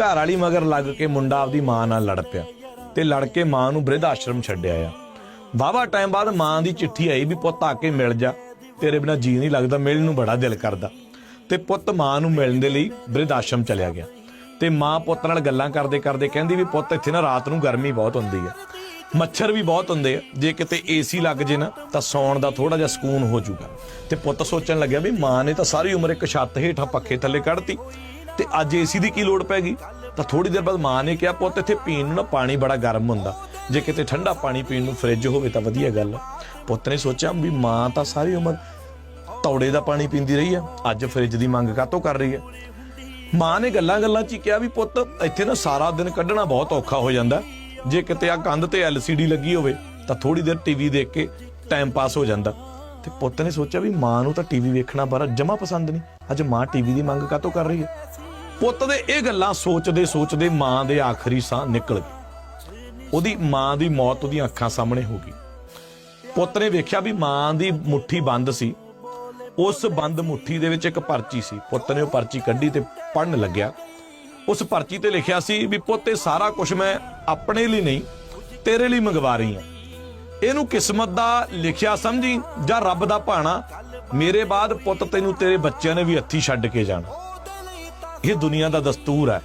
ਘਰ ਵਾਲੀ ਮਗਰ ਲੱਗ ਕੇ ਮੁੰਡਾ ਆਪਦੀ ਮਾਂ ਨਾਲ ਲੜ ਪਿਆ ਤੇ ਲੜ ਕੇ ਮਾਂ ਨੂੰ ਬ੍ਰਿਧ ਆਸ਼ਰਮ ਛੱਡਿਆ ਆ। ਵਾਵਾ ਟਾਈਮ ਬਾਅਦ ਮਾਂ ਦੀ ਚਿੱਠੀ ਆਈ ਵੀ ਪੁੱਤ ਆ ਕੇ ਮਿਲ ਜਾ। ਤੇਰੇ ਬਿਨਾ ਜੀ ਨਹੀਂ ਲੱਗਦਾ ਮਿਲਣ ਨੂੰ ਬੜਾ ਦਿਲ ਕਰਦਾ। ਤੇ ਪੁੱਤ ਮਾਂ ਨੂੰ ਮਿਲਣ ਦੇ ਲਈ ਬ੍ਰਿਧ ਆਸ਼ਰਮ ਚਲਿਆ ਗਿਆ। ਤੇ ਮਾਂ ਪੁੱਤ ਨਾਲ ਗੱਲਾਂ ਕਰਦੇ ਕਰਦੇ ਕਹਿੰਦੀ ਵੀ ਪੁੱਤ, ਇੱਥੇ ਨਾ ਰਾਤ ਨੂੰ ਗਰਮੀ ਬਹੁਤ ਹੁੰਦੀ ਹੈ ਮੱਛਰ ਵੀ ਬਹੁਤ ਹੁੰਦੇ ਆ। ਜੇ ਕਿਤੇ ਏਸੀ ਲੱਗ ਜੇ ਨਾ, ਤਾਂ ਸੌਣ ਦਾ ਥੋੜਾ ਜਿਹਾ ਸਕੂਨ ਹੋ ਜਾਊਗਾ। ਤੇ ਪੁੱਤ ਸੋਚਣ ਲੱਗਿਆ ਵੀ ਮਾਂ ਨੇ ਤਾਂ ਸਾਰੀ ਉਮਰ ਇੱਕ ਛੱਤ ਹੇਠਾਂ ਪੱਖੇ ਥੱਲੇ ਕੱਢਤੀ। ਤੇ ਅੱਜ ਏਸੀ ਦੀ ਕੀ ਲੋੜ ਪੈ ਗਈ? ਤਾਂ ਥੋੜੀ ਦੇਰ ਬਾਅਦ ਮਾਂ ਨੇ ਕਿਹਾ, ਪੁੱਤ, ਇੱਥੇ ਪੀਣ ਨੂੰ ਨਾ ਪਾਣੀ ਬੜਾ ਗਰਮ ਹੁੰਦਾ। ਜੇ ਕਿਤੇ ਠੰਡਾ ਪਾਣੀ ਪੀਣ ਨੂੰ ਫ੍ਰਿਜ ਹੋਵੇ ਤਾਂ ਵਧੀਆ ਗੱਲ ਆ। ਪੁੱਤ ਨੇ ਸੋਚਿਆ ਵੀ ਮਾਂ ਤਾਂ ਸਾਰੀ ਉਮਰ ਤੌੜੇ ਦਾ ਪਾਣੀ ਪੀਂਦੀ ਰਹੀ ਆ। ਅੱਜ ਫ੍ਰਿਜ ਦੀ ਮੰਗ ਕਾਤੋਂ ਕਰ ਰਹੀ ਹੈ ਮਾਂ ਨੇ ਗੱਲਾਂ ਗੱਲਾਂ 'ਚ ਹੀ ਕਿਹਾ ਵੀ, ਪੁੱਤ, ਇੱਥੇ ਨਾ ਸਾਰਾ ਦਿਨ ਕੱਢਣਾ ਬਹੁਤ ਔਖਾ ਹੋ ਜਾਂਦਾ। ਜੇ ਕਿਤੇ ਆ ਕੰਧ ਤੇ LCD ਲੱਗੀ ਹੋਵੇ, ਤਾਂ ਥੋੜੀ ਦੇਰ ਟੀਵੀ ਦੇਖ ਕੇ ਟਾਈਮ ਪਾਸ ਹੋ ਜਾਂਦਾ। ਤੇ ਪੁੱਤ ਨੇ ਸੋਚਿਆ ਵੀ ਮਾਂ ਨੂੰ ਤਾਂ ਟੀਵੀ ਵੇਖਣਾ ਬਾਰਾ ਜਮਾ ਪਸੰਦ ਨਹੀਂ। ਅੱਜ ਮਾਂ ਟੀਵੀ ਦੀ ਮੰਗ ਕਾਤੋਂ ਕਰ ਰਹੀ ਹੈ? ਪੁੱਤ ਦੇ ਇਹ ਗੱਲਾਂ ਸੋਚਦੇ ਸੋਚਦੇ ਮਾਂ ਦੇ ਆਖਰੀ ਸਾਹ ਨਿਕਲ ਗਈ। ਉਹਦੀ ਮਾਂ ਦੀ ਮੌਤ ਉਹਦੀਆਂ ਅੱਖਾਂ ਸਾਹਮਣੇ ਹੋ ਗਈ। ਪੁੱਤ ਨੇ ਵੇਖਿਆ ਵੀ ਮਾਂ ਦੀ ਮੁੱਠੀ ਬੰਦ ਸੀ। ਉਸ ਬੰਦ ਮੁੱਠੀ ਦੇ ਵਿੱਚ ਇੱਕ ਪਰਚੀ ਸੀ। ਪੁੱਤ ਨੇ ਉਹ ਪਰਚੀ ਕੱਢੀ ਤੇ ਪੜਨ ਲੱਗਿਆ। ਉਸ ਪਰਚੀ ਤੇ ਲਿਖਿਆ ਸੀ ਵੀ ਪੁੱਤ ਇਹ ਸਾਰਾ ਕੁਝ ਮੈਂ ਆਪਣੇ ਲਈ ਨਹੀਂ, ਤੇਰੇ ਲਈ ਮੰਗਵਾ ਰਹੀ ਹਾਂ। ਇਹਨੂੰ ਕਿਸਮਤ ਦਾ ਲਿਖਿਆ ਸਮਝੀ ਜਾਂ ਰੱਬ ਦਾ ਭਾਣਾ? ਮੇਰੇ ਬਾਅਦ ਪੁੱਤ ਤੈਨੂੰ ਤੇਰੇ ਬੱਚਿਆਂ ਨੇ ਵੀ ਹੱਥੀ ਛੱਡ ਕੇ ਜਾਣਾ। ਇਹ ਦੁਨੀਆ ਦਾ ਦਸਤੂਰ ਹੈ।